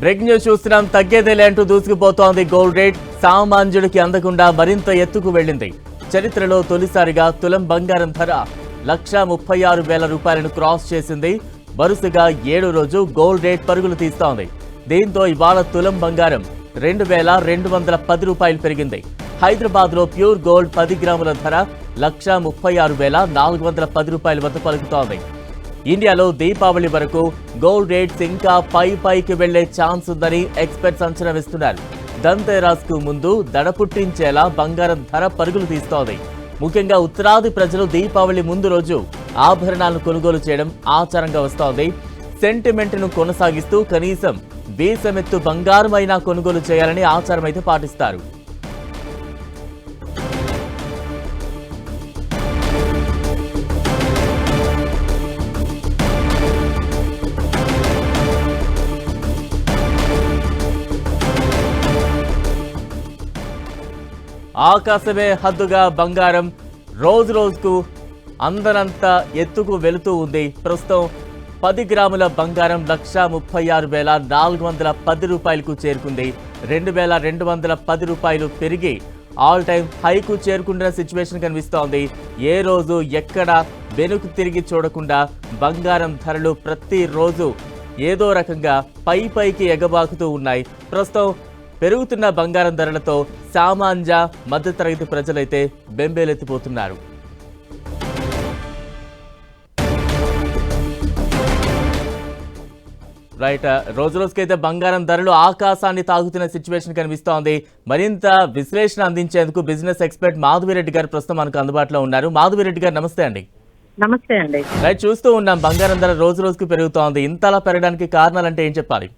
Break news చూస్తున్నాం. తగ్గేదేలే అంటూ దూసుకుపోతోంది గోల్డ్ రేట్. సామాన్యుడికి అందకుండా మరింత ఎత్తుకు వెళ్ళింది. చరిత్రలో తొలిసారిగా తులం బంగారం ధర లక్షా ముప్పై ఆరు వేల రూపాయలను క్రాస్ చేసింది. వరుసగా ఏడు రోజు గోల్డ్ రేట్ పరుగులు తీస్తోంది. దీంతో ఇవాళ తులం బంగారం రెండు వేల రెండు వందల పది రూపాయలు పెరిగింది. హైదరాబాద్లో ప్యూర్ గోల్డ్ పది గ్రాముల ధర లక్షా ముప్పై ఆరు వేల నాలుగు వందల పది రూపాయల వద్ద పలుకుతోంది. ఇండియాలో దీపావళి వరకు గోల్డ్ రేట్స్ ఇంకా పై పైకి వెళ్ళే ఛాన్స్ ఉందని ఎక్స్పర్ట్స్ అంచనా వేస్తున్నారు. దంతెరాస్కు ముందు దడ పుట్టించేలా బంగారం ధర పరుగులు తీస్తోంది. ముఖ్యంగా ఉత్తరాది ప్రజలు దీపావళి ముందు రోజు ఆభరణాలను కొనుగోలు చేయడం ఆచారంగా వస్తోంది. సెంటిమెంట్ను కొనసాగిస్తూ కనీసం వీసమెత్తు బంగారమైనా కొనుగోలు చేయాలని ఆచారమైతే పాటిస్తారు. ఆకాశమే హద్దుగా బంగారం రోజు రోజుకు అందరంత ఎత్తుకు వెళుతూ ఉంది. ప్రస్తుతం పది గ్రాముల బంగారం లక్ష ముప్పై ఆరు వేల నాలుగు వందల పది రూపాయలకు చేరుకుంది. రెండు వేల రెండు వందల పది రూపాయలు పెరిగి ఆల్ టైం హైకు చేరుకుంటున్న సిచ్యువేషన్ కనిపిస్తోంది. ఏ రోజు ఎక్కడ వెనుక తిరిగి చూడకుండా బంగారం ధరలు ప్రతిరోజు ఏదో రకంగా పై పైకి ఎగబాకుతూ ఉన్నాయి. ప్రస్తుతం పెరుగుతున్న బంగారం ధరలతో సామాన్య మధ్యతరగతి ప్రజలైతే బెంబేలెత్తిపోతున్నారు. రైట్ రోజు రోజుకైతే బంగారం ధరలు ఆకాశాన్ని తాగుతున్న సిచ్యువేషన్ కనిపిస్తోంది. మరింత విశ్లేషణ అందించేందుకు బిజినెస్ ఎక్స్పర్ట్ మాధవిరెడ్డి గారు ప్రస్తుతం మనకు అందుబాటులో ఉన్నారు. మాధవిరెడ్డి గారు నమస్తే అండి. నమస్తే అండి. రైట్ చూస్తూ ఉన్నాం. బంగారం ధర రోజు రోజుకు పెరుగుతోంది. ఇంతలా పెరగడానికి కారణాలు అంటే ఏం చెప్పాలి?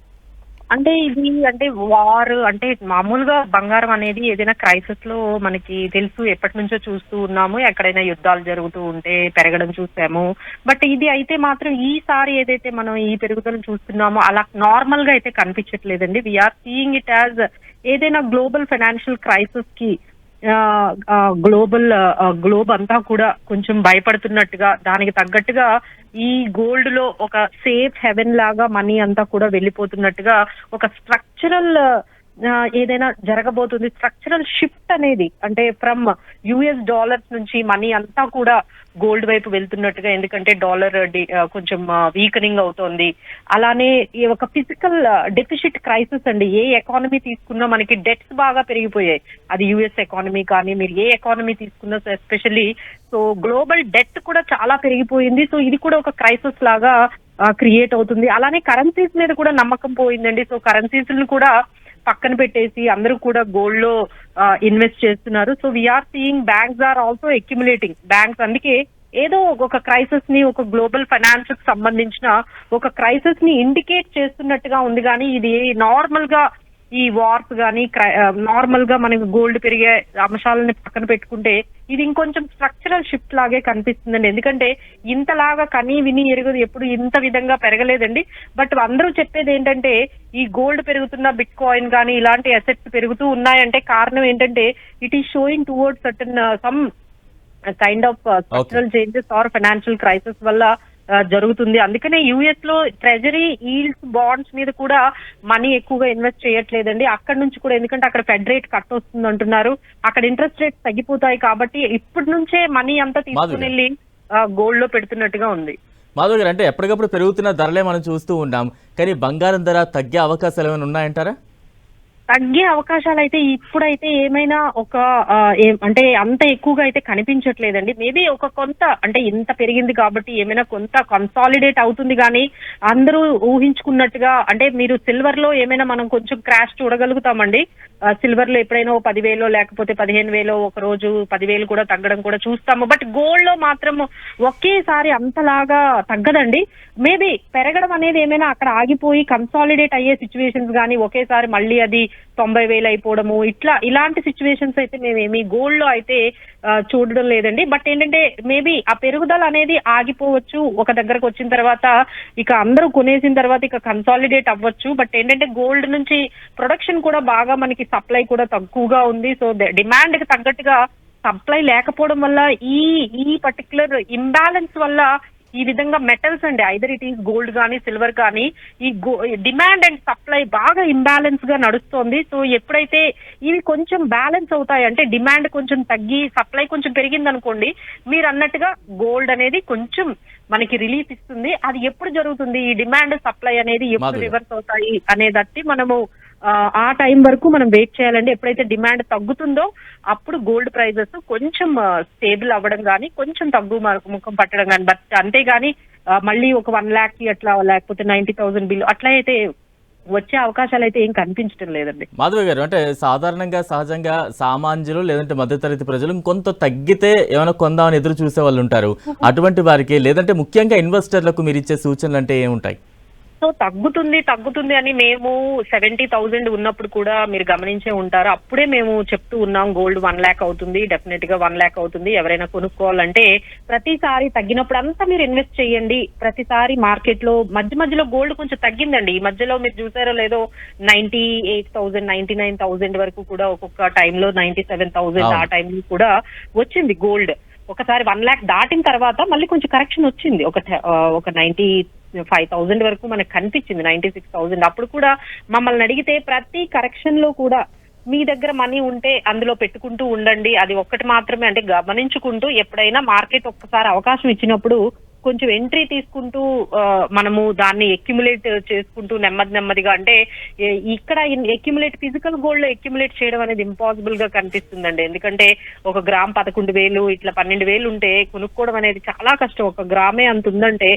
అంటే ఇది అంటే వార్ అంటే మామూలుగా బంగారం అనేది ఏదైనా క్రైసిస్లో మనకి తెలుసు ఎప్పటి నుంచో చూస్తూ ఉన్నాము ఎక్కడైనా యుద్ధాలు జరుగుతూ ఉంటే పెరగడం చూసాము. బట్ ఇది అయితే మాత్రం ఈసారి ఏదైతే మనం ఈ పెరుగుదల చూస్తున్నామో అలా నార్మల్గా అయితే కనిపించట్లేదండి. వీఆర్ సీయింగ్ ఇట్ యాజ్ ఏదైనా గ్లోబల్ ఫైనాన్షియల్ క్రైసిస్కి గ్లోబల్ గ్లోబ్ అంతా కూడా కొంచెం భయపడుతున్నట్టుగా దానికి తగ్గట్టుగా ఈ గోల్డ్లో ఒక సేఫ్ హెవెన్ లాగా మనీ అంతా కూడా వెళ్ళిపోతున్నట్టుగా ఒక స్ట్రక్చరల్ ఏదైనా జరగబోతుంది. స్ట్రక్చరల్ షిఫ్ట్ అనేది అంటే ఫ్రమ్ యుఎస్ డాలర్స్ నుంచి మనీ అంతా కూడా గోల్డ్ వైపు వెళ్తున్నట్టుగా ఎందుకంటే డాలర్ కొంచెం వీకనింగ్ అవుతోంది. అలానే ఈ ఒక ఫిజికల్ డెఫిషిట్ క్రైసిస్ అండి. ఏ ఎకానమీ తీసుకున్నా మనకి డెట్స్ బాగా పెరిగిపోయాయి. అది యుఎస్ ఎకానమీ కానీ మీరు ఏ ఎకానమీ తీసుకున్నా ఎస్పెషల్లీ సో గ్లోబల్ డెట్ కూడా చాలా పెరిగిపోయింది. సో ఇది కూడా ఒక క్రైసిస్ లాగా క్రియేట్ అవుతుంది. అలానే కరెన్సీస్ మీద కూడా నమ్మకం పోయిందండి. సో కరెన్సీస్ కూడా పక్కన పెట్టేసి అందరూ కూడా గోల్డ్లో ఇన్వెస్ట్ చేస్తున్నారు. So we're seeing banks are also accumulating banks అందుకే ఏదో ఒక క్రైసిస్ని ఒక గ్లోబల్ ఫైనాన్స్కి సంబంధించిన ఒక క్రైసిస్ని ఇండికేట్ చేస్తున్నట్టుగా ఉంది. కానీ ఇది నార్మల్గా ఈ వార్స్ కానీ నార్మల్గా మనకి గోల్డ్ పెరిగే అంశాలని పక్కన పెట్టుకుంటే ఇది ఇంకొంచెం స్ట్రక్చరల్ షిఫ్ట్ లాగే కనిపిస్తుందండి. ఎందుకంటే ఇంతలాగా కని విని ఎరగదు ఎప్పుడు ఇంత విధంగా పెరగలేదండి. బట్ అందరూ చెప్పేది ఏంటంటే ఈ గోల్డ్ పెరుగుతున్న బిట్ కాయిన్ కానీ ఇలాంటి అసెట్స్ పెరుగుతూ ఉన్నాయంటే కారణం ఏంటంటే it is showing towards certain some kind of structural changes or financial crisis వల్ల జరుగుతుంది. అందుకనే యుఎస్లో ట్రెజరీ ఈల్డ్స్ బాండ్స్ మీద కూడా మనీ ఎక్కువగా ఇన్వెస్ట్ చేయట్లేదండి. అక్కడ నుంచి కూడా ఎందుకంటే అక్కడ ఫెడ్ రేట్ కట్ వస్తుంది అంటున్నారు. అక్కడ ఇంట్రెస్ట్ రేట్స్ తగ్గిపోతాయి కాబట్టి ఇప్పటి నుంచే మనీ అంతా తీసుకుని వెళ్ళి గోల్డ్లో పెడుతున్నట్టుగా ఉంది. మాధవ్ గారు అంటే ఎప్పటికప్పుడు పెరుగుతున్న ధరలే మనం చూస్తూ ఉన్నాం. కానీ బంగారం ధర తగ్గే అవకాశాలు ఏమైనా ఉన్నాయంటారా? తగ్గే అవకాశాలు అయితే ఇప్పుడైతే ఏమైనా ఒక అంటే అంత ఎక్కువగా అయితే కనిపించట్లేదండి. మేబీ ఒక కొంత అంటే ఇంత పెరిగింది కాబట్టి ఏమైనా కొంత కన్సాలిడేట్ అవుతుంది కానీ అందరూ ఊహించుకున్నట్టుగా అంటే మీరు సిల్వర్లో ఏమైనా మనం కొంచెం క్రాష్ చూడగలుగుతామండి. సిల్వర్లో ఎప్పుడైనా ఓ పదివేలో లేకపోతే పదిహేను వేలో ఒక రోజు పదివేలు కూడా తగ్గడం కూడా చూస్తాము. బట్ గోల్డ్లో మాత్రం ఒకేసారి అంతలాగా తగ్గదండి. మేబీ పెరగడం అనేది ఏమైనా అక్కడ ఆగిపోయి కన్సాలిడేట్ అయ్యే సిచ్యువేషన్స్ కానీ ఒకేసారి మళ్ళీ అది తొంభై వేలు అయిపోవడము ఇట్లా ఇలాంటి సిచ్యువేషన్స్ అయితే మేమేమి గోల్డ్లో అయితే చూడడం లేదండి. బట్ ఏంటంటే మేబీ ఆ పెరుగుదల అనేది ఆగిపోవచ్చు. ఒక దగ్గరకు వచ్చిన తర్వాత ఇక అందరూ కొనేసిన తర్వాత ఇక కన్సాలిడేట్ అవ్వచ్చు. బట్ ఏంటంటే గోల్డ్ నుంచి ప్రొడక్షన్ కూడా బాగా మనకి సప్లై కూడా తక్కువగా ఉంది. సో డిమాండ్కి తగ్గట్టుగా సప్లై లేకపోవడం వల్ల ఈ ఈ పర్టికులర్ ఇంబ్యాలెన్స్ వల్ల ఈ విధంగా మెటల్స్ అండి. ఐదర్ ఇట్ ఈస్ గోల్డ్ కానీ సిల్వర్ కానీ ఈ డిమాండ్ అండ్ సప్లై బాగా ఇంబ్యాలెన్స్గా నడుస్తోంది. సో ఎప్పుడైతే ఇవి కొంచెం బ్యాలెన్స్ అవుతాయి అంటే డిమాండ్ కొంచెం తగ్గి సప్లై కొంచెం పెరిగింది అనుకోండి మీరు అన్నట్టుగా గోల్డ్ అనేది కొంచెం మనకి రిలీఫ్ ఇస్తుంది. అది ఎప్పుడు జరుగుతుంది? ఈ డిమాండ్ సప్లై అనేది ఎప్పుడు. రివర్స్ అవుతాయి అనేదట్టి మనము ఆ, ఆ టైం వరకు మనం వెయిట్ చేయాలండి. ఎప్పుడైతే డిమాండ్ తగ్గుతుందో అప్పుడు గోల్డ్ ప్రైజెస్ కొంచెం స్టేబుల్ అవ్వడం కానీ కొంచెం తగ్గు ముఖం పట్టడం కానీ బట్ అంతేగాని మళ్ళీ ఒక వన్ ల్యాక్కి అట్లా లేకపోతే నైన్టీ థౌసండ్ బిల్ అట్లా అయితే వచ్చే అవకాశాలు అయితే ఏం కనిపించడం లేదండి. మాధవి గారు అంటే సాధారణంగా సహజంగా సామాన్యులు లేదంటే మధ్యతరగతి ప్రజలు కొంత తగ్గితే ఏమైనా కొందామని ఎదురు చూసే వాళ్ళు ఉంటారు. అటువంటి వారికి లేదంటే ముఖ్యంగా ఇన్వెస్టర్లకు మీరు ఇచ్చే సూచనలు అంటే ఏముంటాయి? సో తగ్గుతుంది తగ్గుతుంది అని మేము సెవెంటీ థౌసండ్ ఉన్నప్పుడు కూడా మీరు గమనించే ఉంటారు. అప్పుడే మేము చెప్తూ ఉన్నాం గోల్డ్ వన్ ల్యాక్ అవుతుంది డెఫినెట్గా వన్ ల్యాక్ అవుతుంది ఎవరైనా కొనుక్కోవాలంటే ప్రతిసారి తగ్గినప్పుడు అంతా మీరు ఇన్వెస్ట్ చేయండి. ప్రతిసారి మార్కెట్లో మధ్య మధ్యలో గోల్డ్ కొంచెం తగ్గిందండి. ఈ మధ్యలో మీరు చూసారో లేదో ninety eight thousand ninety nine thousand వరకు కూడా ఒక్కొక్క టైంలో నైన్టీ సెవెన్ థౌసండ్ ఆ. టైంలో కూడా వచ్చింది గోల్డ్ ఒకసారి వన్ ల్యాక్ దాటిన తర్వాత మళ్ళీ కొంచెం కరెక్షన్ వచ్చింది. ఒక ఒక నైన్టీ ఫైవ్ థౌజండ్ వరకు మనకు కనిపించింది నైన్టీ సిక్స్ థౌసండ్ అప్పుడు కూడా మమ్మల్ని అడిగితే ప్రతి కరెక్షన్లో కూడా మీ దగ్గర మనీ ఉంటే అందులో పెట్టుకుంటూ ఉండండి. అది ఒక్కటి మాత్రమే. అంటే గమనించుకుంటూ ఎప్పుడైనా మార్కెట్ ఒక్కసారి అవకాశం ఇచ్చినప్పుడు కొంచెం ఎంట్రీ తీసుకుంటూ మనము దాన్ని ఎక్యుములేట్ చేసుకుంటూ నెమ్మది నెమ్మదిగా అంటే ఇక్కడ ఎక్యుములేట్ ఫిజికల్ గోల్డ్లో ఎక్యుములేట్ చేయడం అనేది ఇంపాసిబుల్గా కనిపిస్తుందండి. ఎందుకంటే ఒక గ్రామ్ పదకొండు వేలు ఇట్లా పన్నెండు వేలు ఉంటే కొనుక్కోవడం అనేది చాలా కష్టం. ఒక గ్రామే అంత ఉందంటే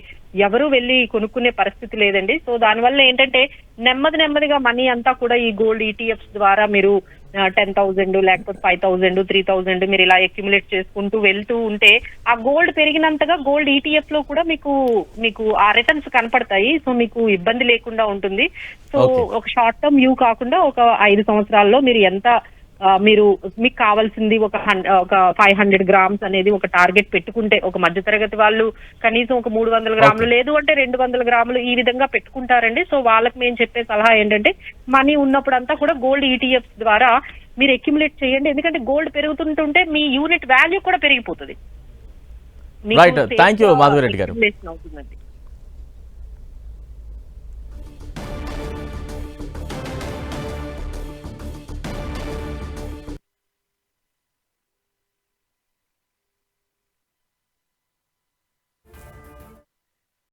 ఎవరు వెళ్ళి కొనుక్కునే పరిస్థితి లేదండి. సో దానివల్ల ఏంటంటే నెమ్మది నెమ్మదిగా మనీ అంతా కూడా ఈ గోల్డ్ ఈటీఎఫ్స్ ద్వారా మీరు టెన్ థౌసండ్ లేకపోతే ఫైవ్ థౌసండ్ త్రీ థౌసండ్ మీరు ఇలా అక్యుములేట్ చేసుకుంటూ వెళ్తూ ఉంటే ఆ గోల్డ్ పెరిగినంతగా గోల్డ్ ఈటీఎఫ్లో కూడా మీకు మీకు ఆ రిటర్న్స్ కనపడతాయి సో మీకు ఇబ్బంది లేకుండా ఉంటుంది సో. ఒక షార్ట్ టర్మ్ వ్యూ కాకుండా ఒక ఐదు సంవత్సరాల్లో మీరు ఎంత మీరు మీకు కావాల్సింది ఒక ఒక ఫైవ్ హండ్రెడ్ గ్రామ్స్ అనేది ఒక టార్గెట్ పెట్టుకుంటే ఒక మధ్యతరగతి వాళ్ళు కనీసం ఒక మూడు వందల గ్రాములు లేదు అంటే రెండు వందల గ్రాములు ఈ విధంగా పెట్టుకుంటారండి. సో వాళ్ళకి మేము చెప్పే సలహా ఏంటంటే మనీ ఉన్నప్పుడంతా కూడా గోల్డ్ ఈటీఎఫ్స్ ద్వారా మీరు అక్యుములేట్ చేయండి. ఎందుకంటే గోల్డ్ పెరుగుతుంటుంటే మీ యూనిట్ వాల్యూ కూడా పెరిగిపోతుంది. you, safe గా మాధవిరెడ్డి గారు.